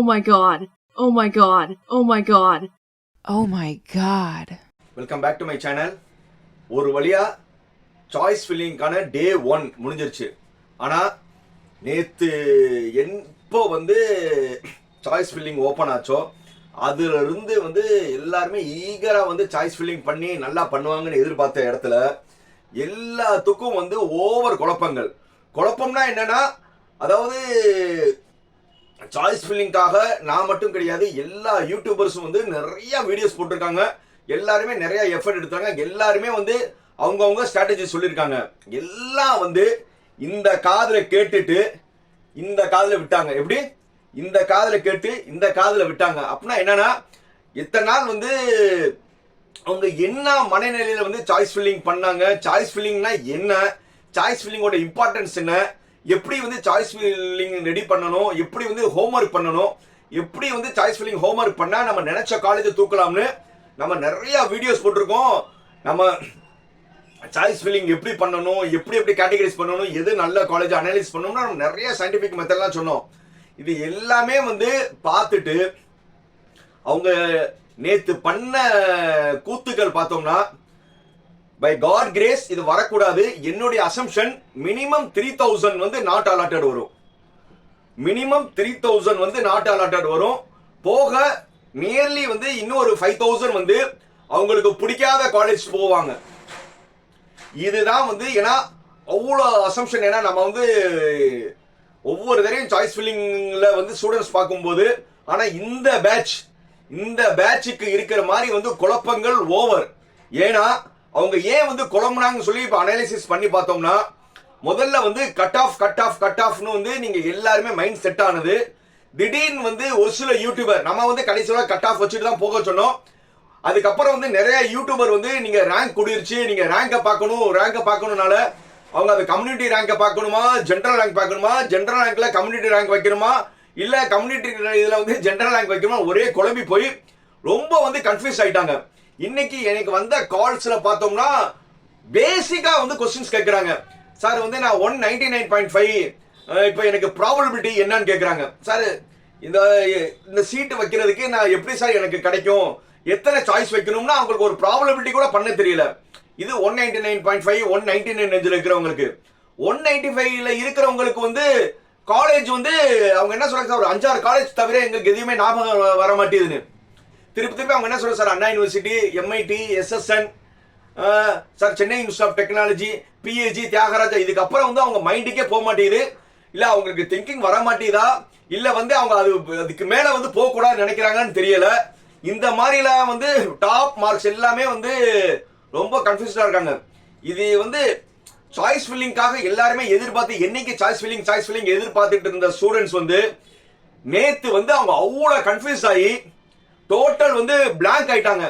Oh my god. Oh my god. Oh my god. Oh my god. Welcome back to my channel ஒரு வழியா choice ஃபில்லிங்கான day one முடிஞ்சிருச்சு ஆனால் நேற்று எப்போ வந்து சாய்ஸ் ஃபில்லிங் ஓப்பன் ஆச்சோ அதுல இருந்து வந்து எல்லாருமே ஈகராக வந்து சாய்ஸ் ஃபில்லிங் பண்ணி நல்லா பண்ணுவாங்கன்னு எதிர்பார்த்த இடத்துல எல்லாத்துக்கும் வந்து ஓவர் குழப்பங்கள் குழப்பம்னா என்னன்னா அதாவது சாய்ஸ் ஃபில்லிங்காக நான் மட்டும் கிடையாது எல்லா யூடியூபர்ஸும் வந்து நிறைய வீடியோஸ் போட்டிருக்காங்க. எல்லாருமே நிறைய எஃபர்ட் எடுத்தாங்க. எல்லாருமே வந்து அவங்கவுங்க ஸ்ட்ராட்டஜி சொல்லியிருக்காங்க. எல்லாம் வந்து இந்த காதில் கேட்டுட்டு இந்த காதில் விட்டாங்க. எப்படி? இந்த காதில் கேட்டு இந்த காதில் விட்டாங்க. அப்படின்னா என்னன்னா இத்தனை நாள் வந்து அவங்க என்ன மனநிலையில வந்து சாய்ஸ் ஃபில்லிங் பண்ணாங்க? சாய்ஸ் ஃபில்லிங்னா என்ன? சாய்ஸ் ஃபில்லிங்கோட இம்பார்ட்டன்ஸ் என்ன? எப்படி வந்து சாய்ஸ் ஃபில்லிங் ரெடி பண்ணணும்? எப்படி வந்து ஹோம்ஒர்க் பண்ணணும்? எப்படி வந்து சாய்ஸ் ஃபில்லிங் ஹோம்ஒர்க் பண்ணால் நம்ம நினச்ச காலேஜை தூக்கலாம்னு நம்ம நிறைய வீடியோஸ் போட்டிருக்கோம். நம்ம சாய்ஸ் ஃபில்லிங் எப்படி பண்ணணும்? எப்படி எப்படி கேட்டகரைஸ் பண்ணணும்? எது நல்ல காலேஜ் அனலைஸ் பண்ணணும்னு நம்ம நிறைய சயின்டிஃபிக் மெத்தட்லாம் சொன்னோம். இது எல்லாமே வந்து பார்த்துட்டு அவங்க நேற்று பண்ண கூத்துக்கள் பார்த்தோம்னா பை காட் கிரேஸ் இது வரக்கூடாது. என்னுடைய அசம்ஷன் மினிமம் த்ரீ தௌசண்ட் வந்து நாட் அலாட்டட் வரும். மினிமம் த்ரீ தௌசண்ட் வந்து நாட் அலாட்டட் வரும். போக நியர்லி வந்து இன்னும் ஒரு ஃபைவ் தௌசண்ட் வந்து அவங்களுக்கு பிடிக்காத காலேஜ் போவாங்க. இதுதான் வந்து ஏன்னா அவ்வளோ அசம்ஷன் ஏன்னா நம்ம வந்து ஒவ்வொரு தடையும் சாய்ஸ் ஃபில்லிங்கில் வந்து ஸ்டூடெண்ட்ஸ் பார்க்கும்போது ஆனால் இந்த பேட்ச் இந்த பேட்சுக்கு இருக்கிற மாதிரி வந்து குழப்பங்கள் ஓவர் ஏன்னா அவங்க ஏன் வந்து குழம்புனாங்கன்னு சொல்லி இப்போ அனாலிசிஸ் பண்ணி பார்த்தோம்னா முதல்ல வந்து cut off cut off cut ஆஃப்னு வந்து நீங்கள் எல்லாருமே மைண்ட் செட் ஆனது. திடீர்னு வந்து ஒரு சில யூடியூபர் நம்ம வந்து கடைசியில் கட் ஆஃப் வச்சுட்டு தான் போக சொன்னோம். அதுக்கப்புறம் வந்து நிறைய யூடியூபர் வந்து நீங்கள் ரேங்க் குடிருச்சு நீங்கள் ரேங்கை பார்க்கணும் ரேங்கை பார்க்கணுனால அவங்க அது கம்யூனிட்டி ரேங்கை பார்க்கணுமா? ஜென்ரல் ரேங்க் பார்க்கணுமா? ஜென்ரல் ரேங்க்ல கம்யூனிட்டி ரேங்க் வைக்கணுமா? இல்லை கம்யூனிட்டி இதில் வந்து ஜென்ரல் ரேங்க் வைக்கணுமா? ஒரே குழம்பி போய் ரொம்ப வந்து கன்ஃபியூஸ் ஆயிட்டாங்க. இன்னைக்கு எனக்கு வந்த கால்ஸ்ல பார்த்தோம்னா பேசிக்கா வந்து கொஸ்டின்ஸ் கேட்கறாங்க சார் வந்து நான் one ninety nine point five இப்போ எனக்கு ப்ராபபிலிட்டி என்னன்னு கேட்குறாங்க சார் இந்த இந்த சீட்டு வைக்கிறதுக்கு நான் எப்படி சார் எனக்கு கிடைக்கும்? எத்தனை சாய்ஸ் வைக்கணும்னா அவங்களுக்கு ஒரு ப்ராபபிலிட்டி கூட பண்ண தெரியல. இது one ninety nine point five one ninety nine ரேஞ்சில் இருக்கிறவங்களுக்கு. ஒன் நைன்டி ஃபைவ்ல இருக்கிறவங்களுக்கு வந்து காலேஜ் வந்து அவங்க என்ன சொல்றாங்க சார் ஒரு அஞ்சாறு காலேஜ் தவிர எங்களுக்கு எதுவுமே ஞாபகம் வர மாட்டேதுன்னு திருப்பி திருப்பி அவங்க என்ன சொல்றாங்க? Sir Anna university MIT SSN sir Chennai institute of technology PSG Thiagaraja இதுக்கப்புறம் வந்து அவங்க மைண்டுக்கே போக மாட்டேங்குது. இல்லை அவங்களுக்கு திங்கிங் வர மாட்டேதா இல்லை வந்து அவங்க அது அதுக்கு மேலே வந்து போகக்கூடாதுன்னு நினைக்கிறாங்கன்னு தெரியல. இந்த மாதிரிலாம் வந்து டாப் மார்க்ஸ் எல்லாமே வந்து ரொம்ப கன்ஃபியூஸ்டாக இருக்காங்க. இது வந்து சாய்ஸ் ஃபில்லிங்காக எல்லாருமே எதிர்பார்த்து என்னைக்கு சாய்ஸ் ஃபில்லிங் சாய்ஸ் ஃபில்லிங் எதிர்பார்த்துட்டு இருந்த ஸ்டூடெண்ட்ஸ் வந்து நேத்து வந்து அவங்க அவ்வளோ கன்ஃபியூஸ் ஆகி டோட்டல் வந்து பிளாங்க் ஆயிட்டாங்க.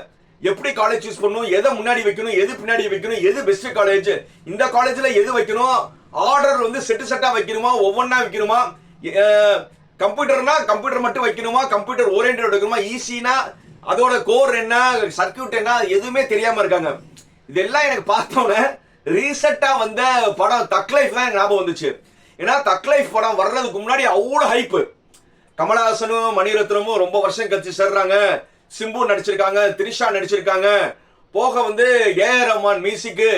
எப்படி காலேஜ் சூஸ் பண்ணணும் எதை முன்னாடி வைக்கணும் எது பின்னாடி வைக்கணும் எது பெஸ்ட் காலேஜ் இந்த காலேஜ்ல எது வைக்கணும்? ஆர்டர் வந்து செட்டு செட்டா வைக்கணுமா? ஒவ்வொன்றா வைக்கணுமா? கம்ப்யூட்டர்னா கம்ப்யூட்டர் மட்டும் வைக்கணுமா? கம்ப்யூட்டர் ஓரியன்ட் எடுக்கணுமா? ஈஸினா அதோட கோர் என்ன? சர்க்கியூட் என்ன? எதுவுமே தெரியாம இருக்காங்க. இதெல்லாம் எனக்கு பார்த்தோன்னே ரீசெண்டா வந்த படம் தக் லைஃப் தான் எனக்கு ஞாபகம் வந்துச்சு. ஏன்னா தக் லைஃப் படம் வர்றதுக்கு முன்னாடி அவ்வளோ ஹைப்பு கமலஹாசனும் மணிரத்னமும் ரொம்ப வருஷம் கழிச்சு சேர்றாங்க. சிம்பு நடிச்சிருக்காங்க திரிஷா நடிச்சிருக்காங்க. போக வந்து ஏஆர் ரஹ்மான் மியூசிக்கு.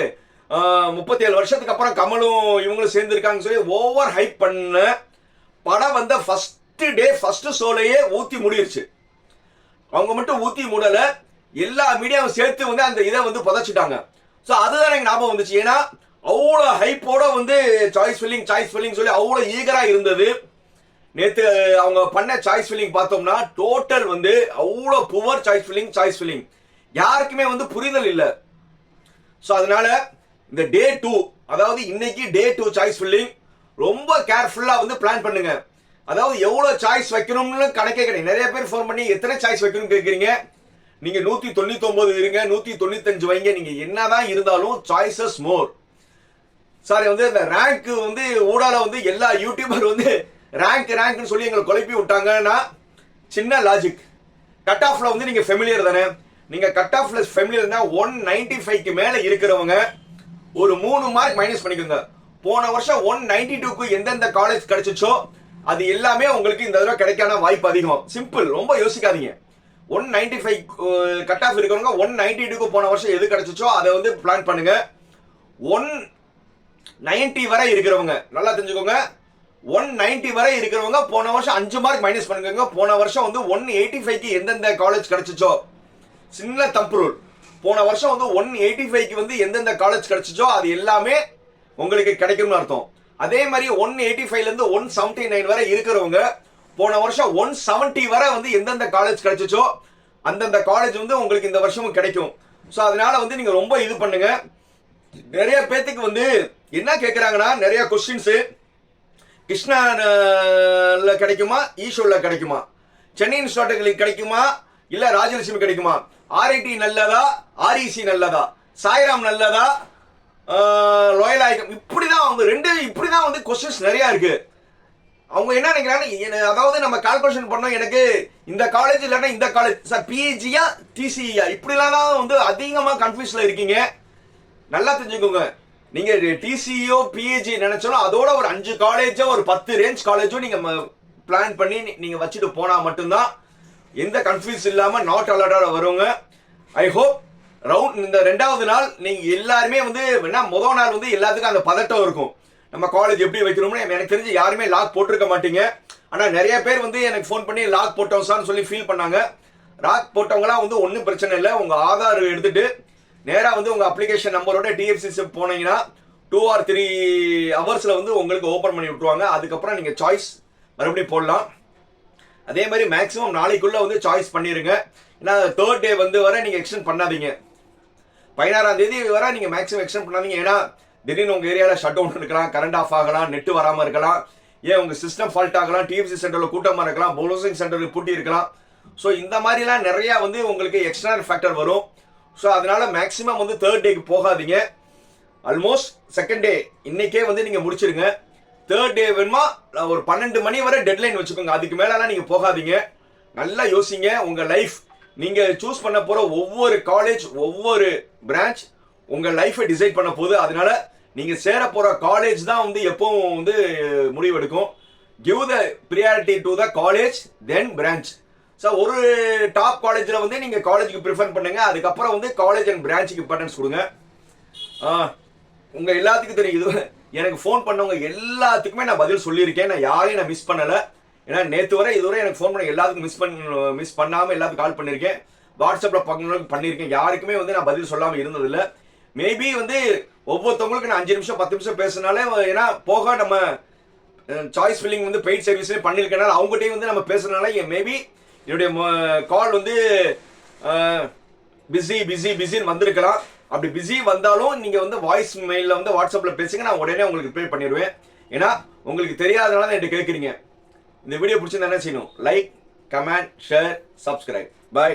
முப்பத்தி ஏழு வருஷத்துக்கு அப்புறம் கமலும் இவங்களும் சேர்ந்துருக்காங்கன்னு சொல்லி ஓவர் ஹைப் பண்ண படம் வந்த ஃபஸ்ட்டு டே ஃபஸ்ட்டு ஷோலையே ஊற்றி முடியிருச்சு அவங்க மட்டும் ஊற்றி மூடலை. எல்லா மீடியாவும் சேர்த்து வந்து அந்த இதை வந்து புதைச்சிட்டாங்க. ஸோ அதுதான் எனக்கு ஞாபகம் வந்துச்சு. ஏன்னா அவ்வளோ ஹைப்போட வந்து சாய்ஸ் ஃபில்லிங் சாய்ஸ் ஃபில்லிங் சொல்லி அவ்வளோ ஈகராக இருந்தது. நேத்து அவங்க பண்ண சாய்ஸ் ஃபில்லிங் பார்த்தோம்னா டோட்டல் வந்து அவ்வளோ poor choice filling choice filling யாருக்குமே வந்து புரிதல் இல்லை. ஸோ அதனால இந்த டே டூ அதாவது இன்னைக்கு டே டூ சாய்ஸ் ஃபில்லிங் ரொம்ப கேர்ஃபுல்லாக வந்து பிளான் பண்ணுங்க. அதாவது எவ்வளோ சாய்ஸ் வைக்கணும்னு கணக்கே கிடையாது. நிறைய பேர் ஃபோன் பண்ணி எத்தனை சாய்ஸ் வைக்கணும்னு கேட்குறீங்க நீங்க நூத்தி தொண்ணூத்தி ஒன்பது இருங்க நூத்தி தொண்ணூத்தஞ்சு வைங்க. நீங்க என்னதான் இருந்தாலும் சாய்ஸஸ் மோர் சாரி வந்து இந்த ரேங்க் வந்து ஊடால வந்து எல்லா யூடியூபர் வந்து ரேங்க் ரேங்க்னு சொல்லி எங்களை குழப்பி விட்டாங்கன்னா சின்ன லாஜிக் கட் ஆஃப்ல வந்து நீங்க ஃபெமிலியர் தானே? நீங்க கட் ஆஃப்ல ஃபெமிலியர்னா ஒன் நைன்டி ஃபைவ்க்கு மேல இருக்கிறவங்க ஒரு மூணு மார்க் மைனஸ் பண்ணிக்கோங்க. போன வருஷம் ஒன் நைன்டி டூக்கு எந்தெந்த காலேஜ் கிடைச்சிச்சோ அது எல்லாமே உங்களுக்கு இந்த தடவை கிடைக்கான வாய்ப்பு அதிகம். சிம்பிள் ரொம்ப யோசிக்காதீங்க. One ninety five cut off இருக்கிறவங்க ஒன் நைன்டி டூக்கு போன வருஷம் எது கிடைச்சிச்சோ அதை வந்து பிளான் பண்ணுங்க. ஒன் நைன்டி வரை இருக்கிறவங்க நல்லா தெரிஞ்சுக்கோங்க. ஒன் நைன்டி வரை இருக்கிறவங்க போன வருஷம் அஞ்சு மார்க் மைனஸ் பண்ணுங்க போன வருஷம் வந்து ஒன் எயிட்டி ஃபைவ்க்கு எந்தெந்த காலேஜ் கிடைச்சிச்சோ? சின்ன தம்பு ரூல் போன வருஷம் வந்து ஒன் எயிட்டி ஃபைவ்க்கு வந்து எந்தெந்த காலேஜ் கிடைச்சிச்சோ அது எல்லாமே உங்களுக்கு கிடைக்கும்னு அர்த்தம். அதே மாதிரி ஒன் எயிட்டி ஃபைவ்லேருந்து ஒன் செவன்டி நைன் வரை இருக்கிறவங்க போன வருஷம் ஒன் செவன்ட்டி வரை வந்து எந்தெந்த காலேஜ் கிடைச்சிச்சோ அந்தந்த காலேஜ் வந்து உங்களுக்கு இந்த வருஷமும் கிடைக்கும். ஸோ அதனால வந்து நீங்கள் ரொம்ப இது பண்ணுங்க. நிறைய பேத்துக்கு வந்து என்ன கேட்குறாங்கன்னா நிறைய கொஸ்டின்ஸு கிருஷ்ணாவில் கிடைக்குமா? ஈஷோவில் கிடைக்குமா? சென்னையின் ஸ்டாட்டுகளுக்கு கிடைக்குமா? இல்லை ராஜலட்சுமி கிடைக்குமா? ஆர்ஐடி நல்லதா? ஆர்இசி நல்லதா? சாய்ராம் நல்லதா? லோயல் இப்படி தான் அவங்க ரெண்டு இப்படி தான் வந்து கொஸ்டின்ஸ் நிறையா இருக்குது அவங்க என்ன நினைக்கிறாங்க? அதாவது நம்ம கால்குலேஷன் பண்ணோம் எனக்கு இந்த காலேஜ் இல்லைன்னா இந்த காலேஜ் சார் பிஜியா டிசியா இப்படிலாம் தான் வந்து அதிகமாக கன்ஃபியூஸில் இருக்கீங்க. நல்லா தெரிஞ்சுக்கோங்க. நீங்க டிசிஓ பிஏஜி நினைச்சாலும் அதோட ஒரு அஞ்சு காலேஜோ ஒரு பத்து ரேஞ்ச் காலேஜோ நீங்க பிளான் பண்ணி நீங்க வச்சுட்டு போனா மட்டும்தான் எந்த கன்ஃபியூஸ் இல்லாம நாட் அலர்டா வருவாங்க. ஐ ஹோப் ரவுண்ட் இந்த ரெண்டாவது நாள் நீங்க எல்லாருமே வந்து என்ன முதல் நாள் வந்து எல்லாத்துக்கும் அந்த பதட்டம் இருக்கும். நம்ம காலேஜ் எப்படி வைக்கிறோம்னு எனக்கு தெரிஞ்சு யாருமே லாக் போட்டிருக்க மாட்டீங்க. ஆனா நிறைய பேர் வந்து எனக்கு ஃபோன் பண்ணி லாக் போட்டோம் சார்னு சொல்லி ஃபீல் பண்ணாங்க. லாக் போட்டவங்களாம் வந்து ஒன்றும் பிரச்சனை இல்லை. உங்க ஆதார் எடுத்துட்டு நேராக வந்து உங்கள் அப்ளிகேஷன் நம்பரோட டிஎஃப்சி போனீங்கன்னா டூ ஆர் த்ரீ ஹவர்ஸில் வந்து உங்களுக்கு ஓப்பன் பண்ணி விட்டுருவாங்க. அதுக்கப்புறம் நீங்கள் சாய்ஸ் மறுபடியும் போடலாம். அதே மாதிரி மேக்ஸிமம் நாளைக்குள்ளே வந்து சாய்ஸ் பண்ணிடுங்க ஏன்னா தேர்ட் டே வந்து வர நீங்கள் எக்ஸ்டெண்ட் பண்ணாதீங்க. பதினாறாம் தேதி வர நீங்கள் மேக்ஸிமம் எக்ஸ்டெண்ட் பண்ணாதீங்க. ஏன்னா திடீர்னு உங்கள் ஏரியாவில் ஷட் டவுன் இருக்கலாம் கரண்ட் ஆஃப் ஆகலாம் நெட்டு வராமல் இருக்கலாம். ஏன் உங்கள் சிஸ்டம் ஃபால்ட் ஆகலாம் டிஎஃப்சி சென்டரில் கூட்டமாக இருக்கலாம் பவுலோசிங் சென்டரில் பூட்டி இருக்கலாம். ஸோ இந்த மாதிரிலாம் நிறையா வந்து உங்களுக்கு எக்ஸ்டர்னல் ஃபேக்டர் வரும். ஸோ அதனால மேக்ஸிமம் வந்து தேர்ட் டேக்கு போகாதீங்க. ஆல்மோஸ்ட் செகண்ட் டே இன்னைக்கே வந்து நீங்கள் முடிச்சிருங்க. தேர்ட் டே வேணுமா? ஒரு பன்னெண்டு மணி வரை டெட்லைன் வச்சுக்கோங்க. அதுக்கு மேலெலாம் நீங்கள் போகாதீங்க. நல்லா யோசிங்க. உங்கள் லைஃப் நீங்கள் சூஸ் பண்ண போகிற ஒவ்வொரு காலேஜ் ஒவ்வொரு பிரான்ச் உங்கள் லைஃப்பை டிசைட் பண்ண போகுது. அதனால நீங்கள் சேர போகிற காலேஜ் தான் வந்து எப்பவும் வந்து முடிவெடுக்கும். Give the priority to the college then branch so ஒரு டாப் காலேஜில் வந்து நீங்கள் காலேஜுக்கு ப்ரிஃபர் பண்ணுங்க. அதுக்கப்புறம் வந்து காலேஜ் அண்ட் பிரான்ச்சுக்கு இம்பார்ட்டன்ஸ் கொடுங்க. உங்கள் எல்லாத்துக்கும் தெரியும். இது எனக்கு ஃபோன் பண்ணவங்க எல்லாத்துக்குமே நான் பதில் சொல்லியிருக்கேன். நான் யாரையும் நான் மிஸ் பண்ணலை. ஏன்னா நேற்று வரை இதுவரை எனக்கு ஃபோன் பண்ண எல்லாத்துக்கும் மிஸ் பண்ண மிஸ் பண்ணாமல் எல்லாத்துக்கும் கால் பண்ணியிருக்கேன். வாட்ஸ்அப்பில் பக்கங்களுக்கு பண்ணியிருக்கேன். யாருக்குமே வந்து நான் பதில் சொல்லாமல் இருந்ததில்லை. மேபி வந்து ஒவ்வொருத்தவங்களுக்கு நான் அஞ்சு நிமிஷம் பத்து நிமிஷம் பேசினாலே ஏன்னா போக நம்ம சாய்ஸ் ஃபில்லிங் வந்து பெய்ட் சர்வீஸ்லேயே பண்ணியிருக்கனால அவங்ககிட்டயும் வந்து நம்ம பேசுறதுனால மேபி என்னுடைய கால் வந்து பிஸி பிஸி பிஸின்னு வந்திருக்கலாம். அப்படி பிஸி வந்தாலும் நீங்கள் வந்து வாய்ஸ் மெயிலில் வந்து வாட்ஸ்அப்பில் பேசுங்க நான் உடனே உங்களுக்கு ரிப்ளை பண்ணிடுவேன். ஏன்னா உங்களுக்கு தெரியாதனால தான் என்கிட்ட கேட்குறீங்க இந்த வீடியோ பிடிச்சிருந்தா என்ன செய்யணும்? Like comment share subscribe bye